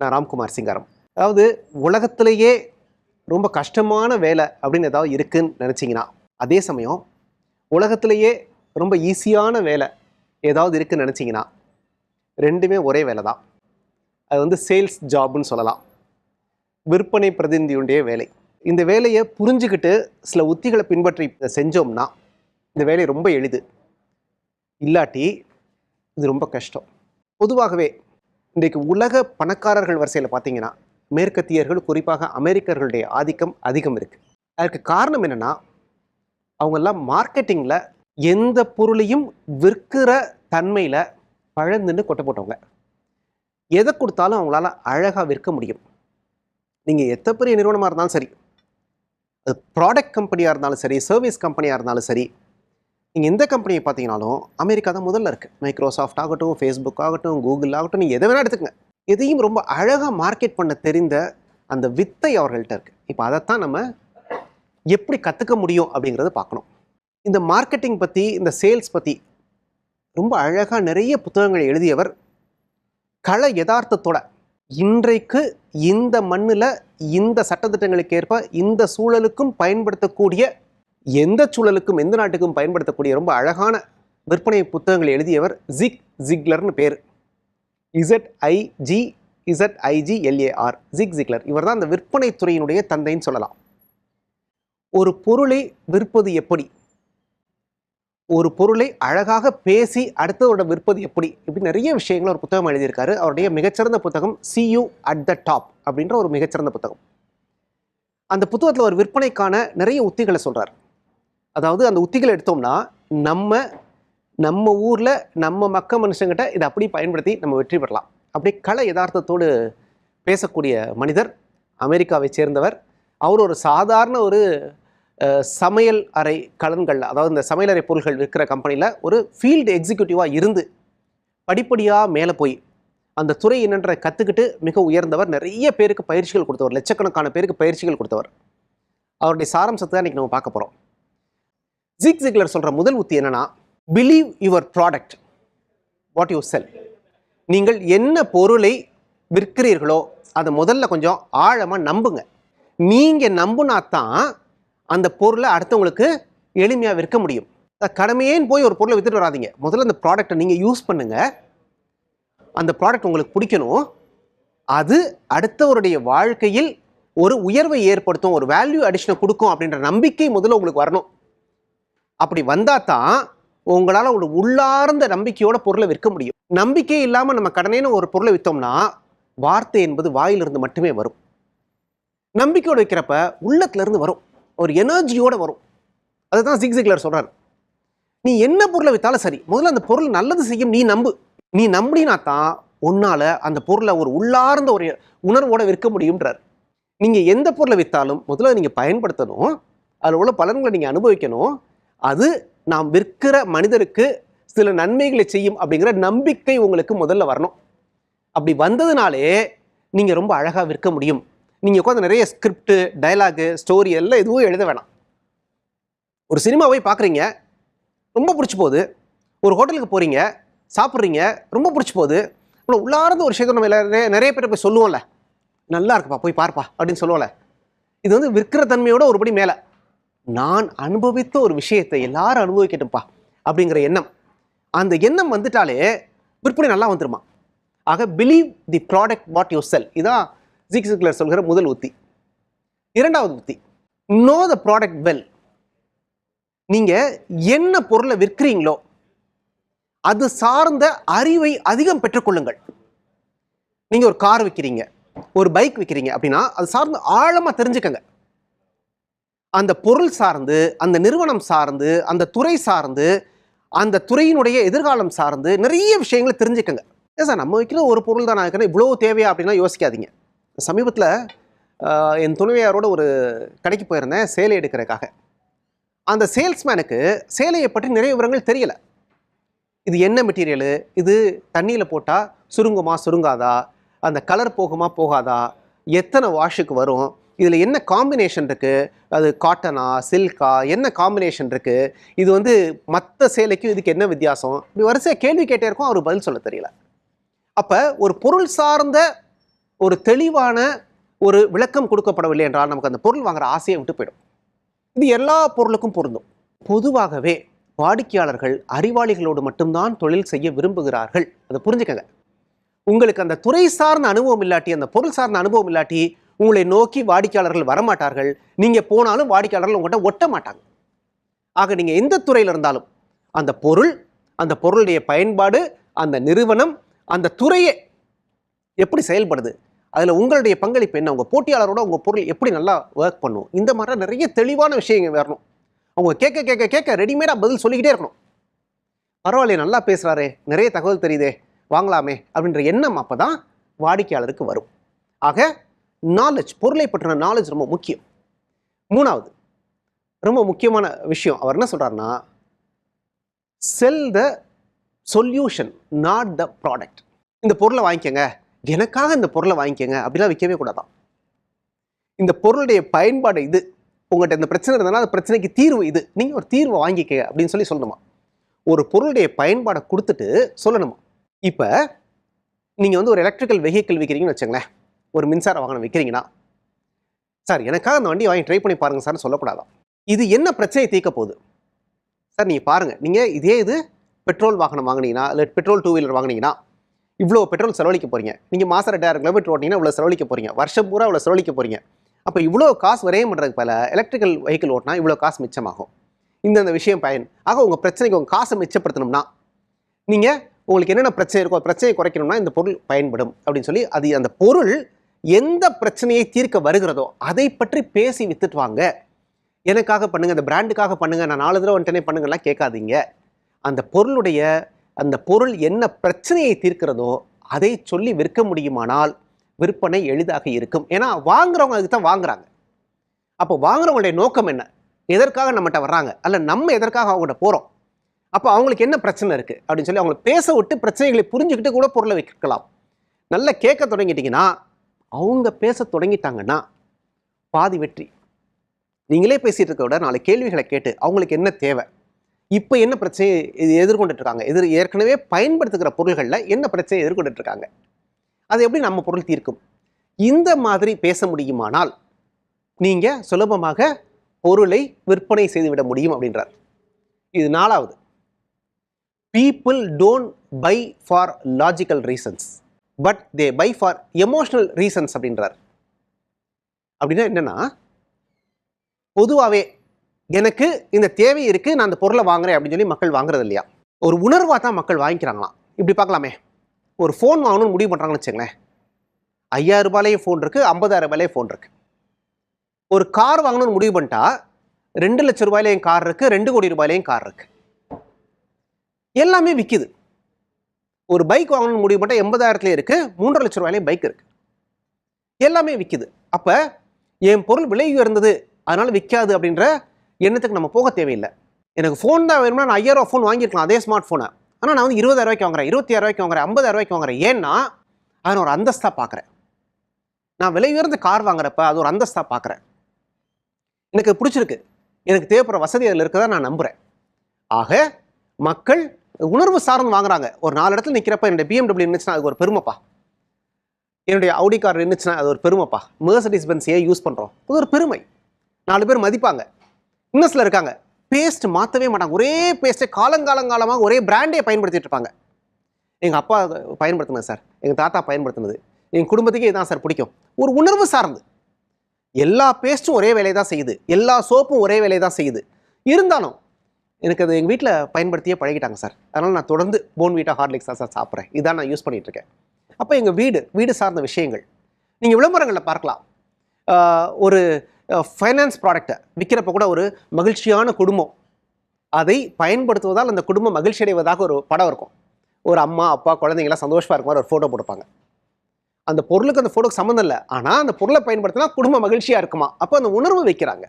நான் ராம்குமார் சிங்காரம். அதாவது உலகத்திலேயே ரொம்ப கஷ்டமான வேலை அப்படின்னு ஏதாவது இருக்குன்னு நினச்சிங்கன்னா அதே சமயம் உலகத்திலேயே ரொம்ப ஈஸியான வேலை ஏதாவது இருக்குன்னு நினச்சிங்கன்னா ரெண்டுமே ஒரே வேலை தான். அது வந்து சேல்ஸ் ஜாப்னு சொல்லலாம். விற்பனை பிரதிநிதியுடைய வேலை. இந்த வேலையை புரிஞ்சுக்கிட்டு சில உத்திகளை பின்பற்றி செஞ்சோம்னா இந்த வேலை ரொம்ப எளிது. இல்லாட்டி இது ரொம்ப கஷ்டம். பொதுவாகவே இன்றைக்கு உலக பணக்காரர்கள் வரிசையில் பார்த்தீங்கன்னா மேற்கத்தியர்கள் குறிப்பாக அமெரிக்கர்களுடைய ஆதிக்கம் அதிகம் இருக்குது அதற்கு காரணம் என்னென்னா அவங்கெல்லாம் மார்க்கெட்டிங்கில் எந்த பொருளையும் விற்கிற தன்மையில் பழந்துன்னு கொட்டை போட்டவங்க எதை கொடுத்தாலும் அவங்களால அழகாக விற்க முடியும். நீங்கள் எத்த பெரிய நிறுவனமாக இருந்தாலும் சரி அது ப்ராடக்ட் கம்பெனியாக இருந்தாலும் சரி சர்வீஸ் கம்பெனியாக இருந்தாலும் சரி நீங்கள் எந்த கம்பெனியை பார்த்தீங்கனாலும் அமெரிக்கா தான் முதல்ல இருக்குது மைக்ரோசாஃப்ட் ஆகட்டும் ஃபேஸ்புக் ஆகட்டும் கூகுள் ஆகட்டும் நீங்கள் எதை வேணால் எடுத்துக்கங்க. எதையும் ரொம்ப அழகாக மார்க்கெட் பண்ண தெரிந்த அந்த வித்தை அவர்கள்ட்ட இருக்குது இப்போ அதைத்தான் நம்ம எப்படி கற்றுக்க முடியும் அப்படிங்கிறத பார்க்கணும். இந்த மார்க்கெட்டிங் பற்றி இந்த சேல்ஸ் பற்றி ரொம்ப அழகாக நிறைய புத்தகங்களை எழுதியவர் கள யதார்த்தத்தோட இன்றைக்கு இந்த மண்ணில் இந்த சட்டத்திட்டங்களுக்கு ஏற்ப இந்த சூழலுக்கும் பயன்படுத்தக்கூடிய எந்த சூழலுக்கும் எந்த நாட்டுக்கும் பயன்படுத்தக்கூடிய ரொம்ப அழகான விற்பனை புத்தகங்களை எழுதியவர் ஜிக் ஜிக்லர்னு பேர். Z IG Z IG LAR Zig Ziglar. இவர் தான் அந்த விற்பனை துறையினுடைய தந்தைன்னு சொல்லலாம். ஒரு பொருளை விற்பது எப்படி? ஒரு பொருளை அழகாக பேசி அடுத்ததோட விற்பது எப்படி? இப்படி நிறைய விஷயங்கள் ஒரு புத்தகம் எழுதியிருக்காரு. அவருடைய மிகச்சிறந்த புத்தகம் சியூ அட் த டாப் அப்படின்ற ஒரு மிகச்சிறந்த புத்தகம். அந்த புத்தகத்தில் ஒரு விற்பனைக்கான நிறைய உத்திகளை சொல்கிறார் அதாவது அந்த உத்திகளை எடுத்தோம்னா நம்ம நம்ம ஊரில் நம்ம மக்க மனுஷங்கிட்ட இதை அப்படி பயன்படுத்தி நம்ம வெற்றி பெறலாம். அப்படி கலை யதார்த்தத்தோடு பேசக்கூடிய மனிதர் அமெரிக்காவை சேர்ந்தவர். அவர் ஒரு சாதாரண ஒரு சமையல் அறை கலன்களில் அதாவது இந்த சமையலறை பொருட்கள் விற்கிற கம்பெனியில் ஒரு ஃபீல்டு எக்ஸிக்யூட்டிவாக இருந்து படிப்படியாக மேலே போய் அந்த துறை என்னன்ற கற்றுக்கிட்டு மிக உயர்ந்தவர். நிறைய பேருக்கு பயிற்சிகள் கொடுத்தவர் லட்சக்கணக்கான பேருக்கு பயிற்சிகள் கொடுத்தவர். அவருடைய சாரம்சத்தை தான் இன்றைக்கி நம்ம பார்க்க போகிறோம் ஜிக் ஜிக்லர் சொல்கிற முதல் உத்தி என்னென்னா believe your product what you sell நீங்கள் என்ன பொருளை விற்கிறீர்களோ அதை முதல்ல கொஞ்சம் ஆழமாக நம்புங்க. நீங்கள் நம்புனா தான் அந்த பொருளை அடுத்தவங்களுக்கு எளிமையாக விற்க முடியும். கடமையேன்னு போய் ஒரு பொருளை விற்றுட்டு வராதீங்க. முதல்ல அந்த ப்ராடக்ட்டை நீங்கள் யூஸ் பண்ணுங்கள் அந்த ப்ராடக்ட் உங்களுக்கு பிடிக்கணும். அது அடுத்தவருடைய வாழ்க்கையில் ஒரு உயர்வை ஏற்படுத்தும் ஒரு வேல்யூ அடிஷனை கொடுக்கும் அப்படின்ற நம்பிக்கை முதல்ல உங்களுக்கு வரணும். அப்படி வந்தால் தான் உங்களால் ஒரு உள்ளார்ந்த நம்பிக்கையோட பொருளை விற்க முடியும். நம்பிக்கை இல்லாமல் நம்ம கடனேன்னு ஒரு பொருளை விற்றோம்னா வார்த்தை என்பது வாயிலிருந்து மட்டுமே வரும். நம்பிக்கையோடு வைக்கிறப்ப உள்ளத்துலேருந்து வரும். ஒரு எனர்ஜியோடு வரும். அதுதான் சிக்ஸிக்லர் சொல்கிறார் நீ என்ன பொருளை விற்றாலும் சரி முதல்ல அந்த பொருள் நல்லது செய்யும் நீ நம்பு. நீ நம்பினா தான் உன்னால் அந்த பொருளை ஒரு உள்ளார்ந்த ஒரு உணர்வோடு விற்க முடியும்ன்றார். நீங்கள் எந்த பொருளை விற்றாலும் முதல்ல நீங்கள் பயன்படுத்தணும். அதில் உள்ள பலன்களை நீங்கள் அனுபவிக்கணும். அது நாம் விற்கிற மனிதருக்கு சில நன்மைகளை செய்யும் அப்படிங்கிற நம்பிக்கை உங்களுக்கு முதல்ல வரணும். அப்படி வந்ததுனாலே நீங்கள் ரொம்ப அழகாக விற்க முடியும். நீங்கள் உட்காந்து நிறைய ஸ்கிரிப்டு டயலாகு ஸ்டோரி எல்லாம் எதுவும் எழுத வேணாம். ஒரு சினிமா போய் பார்க்குறீங்க ரொம்ப பிடிச்சி போகுது. ஒரு ஹோட்டலுக்கு போகிறீங்க சாப்பிட்றீங்க ரொம்ப பிடிச்சி போகுது. அப்புறம் உள்ளார்ந்த ஒரு விஷயத்தை நம்ம எல்லாரும் நிறைய- நிறைய பேர் போய் சொல்லுவோம்ல நல்லா இருக்குப்பா போய் பார்ப்பா அப்படின்னு சொல்லுவோம்ல. இது வந்து விற்கிற தன்மையோட ஒருபடி மேலே. நான் அனுபவித்த ஒரு விஷயத்தை எல்லாரும் அனுபவிக்கட்டும்ப்பா அப்படிங்கிற எண்ணம். அந்த எண்ணம் வந்துட்டாலே விற்பனை நல்லா வந்துருமா? ஆக believe the product what you sell இதான் ஜிக் சிக்லர் சொல்கிற முதல் உத்தி. இரண்டாவது உத்தி. நோ த ப்ராடக்ட் வெல் நீங்கள் என்ன பொருளை விற்கிறீங்களோ அது சார்ந்த அறிவை அதிகம் பெற்றுக்கொள்ளுங்கள். நீங்கள் ஒரு கார் விற்கிறீங்க ஒரு பைக் விற்கிறீங்க அப்படின்னா அது சார்ந்து ஆழமாக தெரிஞ்சுக்கங்க. அந்த பொருள் சார்ந்து அந்த நிறுவனம் சார்ந்து அந்த துறை சார்ந்து அந்த துறையினுடைய எதிர்காலம் சார்ந்து நிறைய விஷயங்களை தெரிஞ்சுக்கங்க. ஏன் சார் நம்ம வைக்கிற ஒரு பொருள் தான் நான் இவ்வளோ தேவையா அப்படின்னா யோசிக்காதீங்க. சமீபத்தில் என் துணைவியாரோட ஒரு கடைக்கு போயிருந்தேன் சேலை எடுக்கிறதுக்காக. அந்த சேல்ஸ்மேனுக்கு சேலையை பற்றி நிறைய விவரங்கள் தெரியலை. இது என்ன மெட்டீரியலு இது தண்ணியில் போட்டால் சுருங்குமா சுருங்காதா? அந்த கலர் போகுமா போகாதா? எத்தனை வாஷுக்கு வரும்? இதில் என்ன காம்பினேஷன் இருக்குது அது காட்டனா சில்கா என்ன காம்பினேஷன் இருக்குது இது வந்து மற்ற சேலைக்கும் இதுக்கு என்ன வித்தியாசம்? இப்படி வரிசையாக கேள்வி கேட்டே இருக்கும் அவர் பதில் சொல்ல தெரியல. அப்போ ஒரு பொருள் சார்ந்த ஒரு தெளிவான ஒரு விளக்கம் கொடுக்கப்படவில்லை என்றால் நமக்கு அந்த பொருள் வாங்குகிற ஆசையை விட்டு போயிடும். இது எல்லா பொருளுக்கும் பொருந்தும். பொதுவாகவே வாடிக்கையாளர்கள் அறிவாளிகளோடு மட்டும்தான் தொழில் செய்ய விரும்புகிறார்கள். அதை புரிஞ்சுக்கங்க. உங்களுக்கு அந்த துறை சார்ந்த அனுபவம் இல்லாட்டி அந்த பொருள் சார்ந்த அனுபவம் இல்லாட்டி உங்களை நோக்கி வாடிக்கையாளர்கள் வரமாட்டார்கள். நீங்கள் போனாலும் வாடிக்கையாளர்கள் உங்கள்கிட்ட ஒட்ட மாட்டாங்க ஆக நீங்கள் எந்த துறையில் இருந்தாலும் அந்த பொருள் அந்த பொருளுடைய பயன்பாடு அந்த நிறுவனம் அந்த துறையே எப்படி செயல்படுது? அதில் உங்களுடைய பங்களிப்பு என்ன? உங்கள் போட்டியாளரோட உங்கள் பொருள் எப்படி நல்லா ஒர்க் பண்ணும்? இந்த மாதிரி நிறைய தெளிவான விஷயங்கள் வரணும். அவங்க கேட்க கேட்க கேட்க ரெடிமேடாக பதில் சொல்லிக்கிட்டே இருக்கணும். பரவாயில்லையே நல்லா பேசுகிறாரே நிறைய தகவல் தெரியுதே. வாங்கலாமே அப்படின்ற எண்ணம் அப்போ தான் வாடிக்கையாளருக்கு வரும். ஆக நாலேஜ் பொருளை பற்றின நாலேஜ் ரொம்ப முக்கியம். மூணாவது ரொம்ப முக்கியமான விஷயம். அவர் என்ன சொல்கிறாருன்னா sell the solution not the product இந்த பொருளை வாங்கிக்கோங்க. எனக்காக இந்த பொருளை வாங்கிக்கோங்க. அப்படிலாம் விற்கவே கூடாதான் இந்த பொருளுடைய பயன்பாடு இது. உங்கள்கிட்ட இந்த பிரச்சனை இருந்ததுனா அந்த பிரச்சனைக்கு தீர்வு இது. நீங்கள் ஒரு தீர்வை வாங்கிக்க அப்படின்னு சொல்லி சொல்லணுமா? ஒரு பொருளுடைய பயன்பாடை கொடுத்துட்டு சொல்லணுமா? இப்போ நீங்கள் வந்து ஒரு எலக்ட்ரிக்கல் வெஹிக்கிள் விற்கிறீங்கன்னு வச்சுங்களேன் ஒரு மின்சார வாகனம் விற்கிறீங்கன்னா சார் எனக்காக அந்த வண்டி வாங்கி ட்ரை பண்ணி பாருங்க சார்னு சொல்லக்கூடாதான் இது என்ன பிரச்சனையை தீர்க்க போகுது? சார் நீங்கள் பாருங்கள் நீங்கள் இதே இது பெட்ரோல் வாகனம் வாங்கினீங்கன்னா இல்லை பெட்ரோல் டூ வீலர் வாங்குனீங்கன்னா இவ்வளோ பெட்ரோல் செலவழிக்க போகிறீங்க நீங்கள் மாதம் ரெண்டாயிரம் கிலோமீட்டர் ஓட்டிங்கன்னா இவ்வளோ செலவழிக்க போகிறீங்க வருஷம் பூரா இவ்வளோ செலவழிக்க போகிறீங்க அப்போ இவ்வளோ காசு வரையும் பண்ணுறதுக்கு பல எலக்ட்ரிக்கல் வெஹிக்கிள் ஓட்டினா இவ்வளோ காசு மிச்சமாகும். இந்தந்த விஷயம் பயன். ஆக உங்கள் பிரச்சனைக்கு உங்கள் காசை மிச்சப்படுத்தணும்னா நீங்கள் உங்களுக்கு என்னென்ன பிரச்சனை இருக்கோ பிரச்சனையை குறைக்கணும்னா இந்த பொருள் பயன்படும் அப்படின்னு சொல்லி அது அந்த பொருள் எந்த பிரச்சனையை தீர்க்க வருகிறதோ அதை பற்றி பேசி வித்துட்டு வாங்க. எனக்காக பண்ணுங்க அந்த பிராண்டுக்காக பண்ணுங்க நான் நாலு தடவை வந்துட்டனே பண்ணுங்கலாம் கேட்காதீங்க. அந்த பொருளுடைய அந்த பொருள் என்ன பிரச்சனையை தீர்க்கிறதோ அதை சொல்லி விற்க முடியுமானால் விற்பனை எளிதாக இருக்கும். ஏன்னா வாங்குறவங்க அதுக்கு தான் வாங்குறாங்க. அப்போ வாங்குறவங்களுடைய நோக்கம் என்ன? எதற்காக நம்மகிட்ட வர்றாங்க? அல்ல நம்ம எதற்காக அவங்கள்ட்ட போகிறோம் அப்போ அவங்களுக்கு என்ன பிரச்சனை இருக்குது அப்படின்னு சொல்லி அவங்களை பேச விட்டு பிரச்சனைகளை புரிஞ்சுக்கிட்டு கூட பொருளை விற்கலாம். நல்லா கேட்க தொடங்கிட்டிங்கன்னா அவங்க பேச தொடங்கிட்டாங்கன்னா பாதி வெற்றி. நீங்களே பேசிகிட்டு இருக்க விட நாலு கேள்விகளை கேட்டு அவங்களுக்கு என்ன தேவை? இப்போ என்ன பிரச்சனை இது எதிர்கொண்டுட்ருக்காங்க எதிர் ஏற்கனவே பயன்படுத்துகிற பொருள்களில் என்ன பிரச்சனையை எதிர்கொண்டுட்ருக்காங்க அது எப்படி நம்ம பொருள் தீர்க்கும்? இந்த மாதிரி பேச முடியுமானால் நீங்கள் சுலபமாக பொருளை விற்பனை செய்துவிட முடியும் அப்படின்றார். இது நாலாவது. People don't buy for logical reasons but they buy for emotional reasons அப்படின்றார். அப்படின்னா என்னென்னா பொதுவாகவே எனக்கு இந்த தேவை இருக்குது நான் அந்த பொருளை வாங்குறேன் அப்படின்னு சொல்லி மக்கள் வாங்குறது இல்லையா? ஒரு உணர்வாக தான் மக்கள் வாங்கிக்கிறாங்களாம். இப்படி பார்க்கலாமே. ஒரு ஃபோன் வாங்கணும்னு முடிவு பண்ணுறாங்கன்னு வச்சுங்களேன் ஐயாயிரம் ரூபாயிலையும் ஃபோன் இருக்குது ஐம்பதாயிரம் ரூபாயிலையும் ஃபோன் இருக்குது ஒரு கார் வாங்கணும்னு முடிவு பண்ணிட்டா ரெண்டு லட்சம் ரூபாயிலையும் கார் இருக்குது ரெண்டு கோடி ரூபாயிலையும் கார் இருக்குது எல்லாமே விற்கிது ஒரு பைக் வாங்கணும்னு முடிவு பண்ணிட்டா எண்பதாயிரத்துலேயே இருக்கு மூன்றரை லட்சம் ரூபாயிலையும் பைக் இருக்குது எல்லாமே விற்கிது அப்போ என் பொருள் விலை உயர்ந்தது அதனால் விற்காது அப்படின்ற எண்ணத்துக்கு நம்ம போக தேவையில்லை. எனக்கு ஃபோன் தான் வேணும்னா நான் ஐயாயிரம் ஃபோன் வாங்கியிருக்கலாம் அதே ஸ்மார்ட் ஃபோனை ஆனால் நான் வந்து இருபதாயிரம் ரூபாய்க்கு வாங்குறேன் இருபத்தி ரூபாய்க்கு வாங்குறேன் ஐம்பதாயிரம் ரூபாய்க்கு வாங்குறேன். ஏன்னா அதை ஒரு அந்தஸ்தாக பார்க்குறேன் நான் விலை உயர்ந்த கார் வாங்குறப்ப அது ஒரு அந்தஸ்தாக பார்க்குறேன் எனக்கு பிடிச்சிருக்கு. எனக்கு தேவைப்படுற வசதி அதில் இருக்கதா நான் நம்புகிறேன் ஆக மக்கள் உணர்வு சார்ந்து வாங்குறாங்க. ஒரு நாலு இடத்துல நிற்கிறப்ப என்னுடைய பிஎம்டபிள்யூ இருந்துச்சுன்னா அது ஒரு பெருமைப்பா. என்னுடைய அவுடி கார் இருந்துச்சுன்னா அது ஒரு பெருமைப்பா. மெர்சடிஸ் பென்ஸ் ஏன் யூஸ் பண்ணுறோம் அது ஒரு பெருமை. நாலு பேர் மதிப்பாங்க. இன்னும் இருக்காங்க. பேஸ்ட் மாற்றவே மாட்டாங்க. ஒரே பேஸ்ட்டை காலங்காலங்காலமாக ஒரே பிராண்டே பயன்படுத்திட்டு இருப்பாங்க. எங்கள் அப்பா பயன்படுத்தினது சார் எங்கள் தாத்தா பயன்படுத்தினது. எங்கள் குடும்பத்துக்கே இதுதான் சார் பிடிக்கும். ஒரு உணர்வு சார்ந்து. எல்லா பேஸ்ட்டும் ஒரே வேலையை தான் செய்யுது. எல்லா சோப்பும் ஒரே வேலையை தான் செய்யுது. இருந்தாலும் எனக்கு அது எங்கள் வீட்டில் பயன்படுத்தியே பழகிட்டாங்க சார். அதனால் நான் தொடர்ந்து போன் வீட்டா ஹார்லிக்ஸ் தான் சார் சாப்பிட்றேன். இதான் நான் யூஸ் பண்ணிகிட்ருக்கேன் இருக்கேன். அப்போ எங்கள் வீடு வீடு சார்ந்த விஷயங்கள். நீங்கள் விளம்பரங்களில் பார்க்கலாம். ஒரு ஃபைனான்ஸ் ப்ராடக்டை விற்கிறப்ப கூட ஒரு மகிழ்ச்சியான குடும்பம். அதை பயன்படுத்துவதால் அந்த குடும்பம் மகிழ்ச்சி அடைவதாக ஒரு படம் இருக்கும். ஒரு அம்மா அப்பா குழந்தைங்களாம் சந்தோஷமாக இருக்க மாதிரி ஒரு ஃபோட்டோ போட்டுப்பாங்க. அந்த பொருளுக்கு அந்த ஃபோட்டோக்கு சம்மந்தம் இல்லை. ஆனால் அந்த பொருளை பயன்படுத்தினா குடும்பம் மகிழ்ச்சியாக இருக்குமா? அப்போ அந்த உணர்வு வைக்கிறாங்க.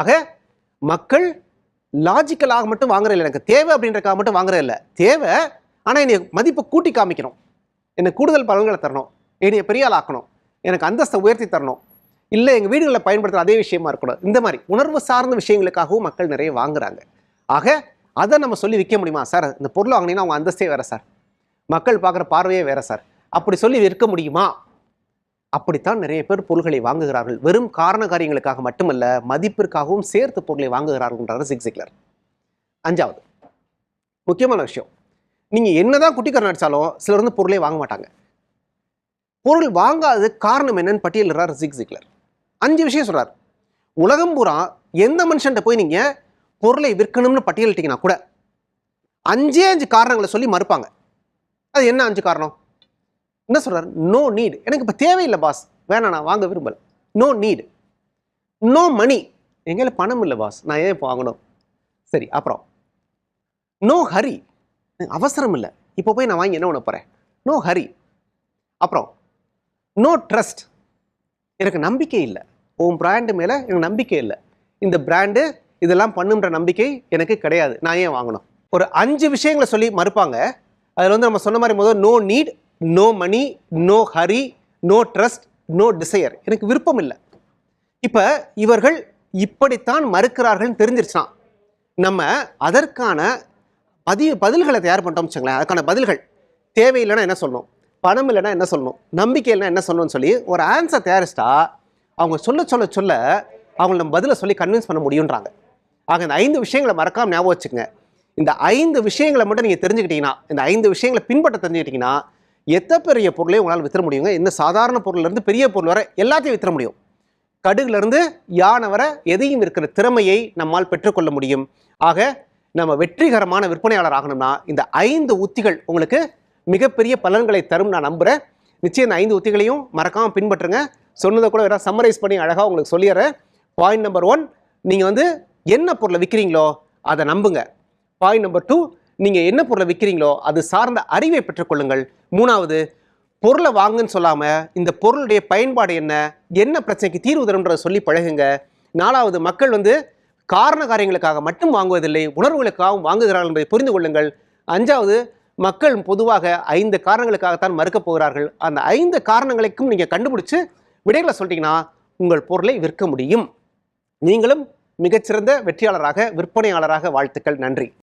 ஆக மக்கள் லாஜிக்கலாக மட்டும் வாங்குறது இல்லை. எனக்கு தேவை அப்படின்றக்காக மட்டும் வாங்குறது இல்லை. தேவை ஆனால் என்னை மதிப்பை கூட்டி காமிக்கணும். எனக்கு கூடுதல் பலன்களை தரணும். என்னை பெரிய ஆள் ஆக்கணும். எனக்கு அந்தஸ்தை உயர்த்தி தரணும். இல்லை எங்கள் வீடுகளில் பயன்படுத்துகிற அதே விஷயமா இருக்கணும் இந்த மாதிரி உணர்வு சார்ந்த விஷயங்களுக்காகவும் மக்கள் நிறைய வாங்குறாங்க. ஆக அதை நம்ம சொல்லி விற்க முடியுமா? சார் இந்த பொருள் வாங்கினீங்கன்னா அவங்க அந்தஸ்தே வேறு சார். மக்கள் பார்க்குற பார்வையே வேறு சார். அப்படி சொல்லி விற்க முடியுமா? அப்படித்தான் நிறைய பேர் பொருள்களை வாங்குகிறார்கள். வெறும் காரண காரியங்களுக்காக மட்டுமல்ல மதிப்பிற்காகவும் சேர்த்து பொருளை வாங்குகிறார்கள்ன்றார் சிக்ஸிக்லர் அஞ்சாவது முக்கியமான விஷயம். நீங்கள் என்னதான் குட்டிக்காரன் அடித்தாலும் சிலர் வந்து பொருளே வாங்க மாட்டாங்க. பொருள் வாங்காதது காரணம் என்னன்னு பட்டியலிடுறார் சிக்ஸிக்லர் அஞ்சு விஷயம் சொல்கிறார் உலகம் பூரா எந்த மனுஷன்ட்ட போய் நீங்கள் பொருளை விற்கணும்னு பட்டியலிட்டீங்கன்னா கூட அஞ்சே அஞ்சு காரணங்களை சொல்லி மறுப்பாங்க. அது என்ன அஞ்சு காரணம்? என்ன சொல்கிறார் நோ நீட் எனக்கு இப்போ தேவையில்லை பாஸ் வேணாம் நான் வாங்க விரும்பலை. நோ நீட் நோ மணி எங்கேயில் பணம் இல்லை பாஸ் நான் ஏன் இப்போ வாங்கணும்? சரி அப்புறம். நோ ஹரி அவசரம் இல்லை. இப்போ போய் நான் வாங்கி என்ன பண்ண போகிறேன் நோ ஹரி அப்புறம். நோ ட்ரஸ்ட் எனக்கு நம்பிக்கை இல்லை. உன் பிராண்டு மேலே எனக்கு நம்பிக்கை இல்லை. இந்த பிராண்டு இதெல்லாம் பண்ணுன்ற நம்பிக்கை எனக்கு கிடையாது. நான் ஏன் வாங்கணும்? ஒரு அஞ்சு விஷயங்களை சொல்லி மறுப்பாங்க. அதில் வந்து நம்ம சொன்ன மாதிரி முதல் no need no money no hurry no trust no desire எனக்கு விருப்பம் இல்லை இப்போ இவர்கள் இப்படித்தான் மறுக்கிறார்கள்னு தெரிஞ்சிருச்சுனா நம்ம அதற்கான பதிவு பதில்களை தயார் பண்ணிட்டோம் வச்சுங்களேன் அதுக்கான பதில்கள். தேவையில்லைன்னா என்ன சொல்லணும்? பணம் இல்லைன்னா என்ன சொல்லணும்? நம்பிக்கை இல்லைன்னா என்ன சொல்லணும்னு சொல்லி ஒரு ஆன்சர் தயாரிச்சிட்டா அவங்க சொல்ல சொல்ல சொல்ல அவங்கள நம்ம பதிலை சொல்லி கன்வின்ஸ் பண்ண முடியுன்றாங்க ஆக இந்த ஐந்து விஷயங்களை மறக்காம ஞாபகம் வச்சுக்கோங்க. இந்த ஐந்து விஷயங்களை மட்டும் நீங்கள் தெரிஞ்சுக்கிட்டீங்கன்னா இந்த ஐந்து விஷயங்களை பின்பற்ற தெரிஞ்சுக்கிட்டீங்கன்னா எத்த பெரிய பொருளையும் உங்களால் விற்ற முடியுங்க? இந்த சாதாரண பொருள்லேருந்து பெரிய பொருள் வர எல்லாத்தையும் விற்ற முடியும். கடுகுலேருந்து யானை வரை எதையும் இருக்கிற திறமையை நம்மால் பெற்றுக்கொள்ள முடியும். ஆக நம்ம வெற்றிகரமான விற்பனையாளர் ஆகணும்னா இந்த ஐந்து உத்திகள் உங்களுக்கு மிகப்பெரிய பலன்களை தரும் நான் நம்புகிறேன் நிச்சயம் இந்த ஐந்து உத்திகளையும் மறக்காமல் பின்பற்றுங்க. சொன்னதை கூட வேற சம்மரைஸ் பண்ணி அழகாக உங்களுக்கு சொல்லிடுறேன். பாயிண்ட் நம்பர் ஒன் நீங்கள் வந்து என்ன பொருளை விற்கிறீங்களோ அதை நம்புங்க. பாயிண்ட் நம்பர் டூ நீங்கள் என்ன பொருளை விற்கிறீங்களோ அது சார்ந்த அறிவை பெற்றுக்கொள்ளுங்கள் மூணாவது பொருளை வாங்குன்னு சொல்லாமல் இந்த பொருளுடைய பயன்பாடு என்ன என்ன பிரச்சனைக்கு தீர்வு தரும்ன்றதை சொல்லி பழகுங்க. நாலாவது மக்கள் வந்து காரண காரியங்களுக்காக மட்டும் வாங்குவதில்லை உணர்வுகளுக்காகவும் வாங்குகிறார்கள் என்பதை புரிந்து கொள்ளுங்கள். அஞ்சாவது மக்கள் பொதுவாக ஐந்து காரணங்களுக்காகத்தான் மறுக்கப் போகிறார்கள். அந்த ஐந்து காரணங்களுக்கும் நீங்கள் கண்டுபிடிச்சு விடைகளை சொல்லிட்டீங்கன்னா உங்கள் பொருளை விற்க முடியும். நீங்களும் மிகச்சிறந்த வெற்றியாளராக விற்பனையாளராக வாழ்த்துக்கள். நன்றி.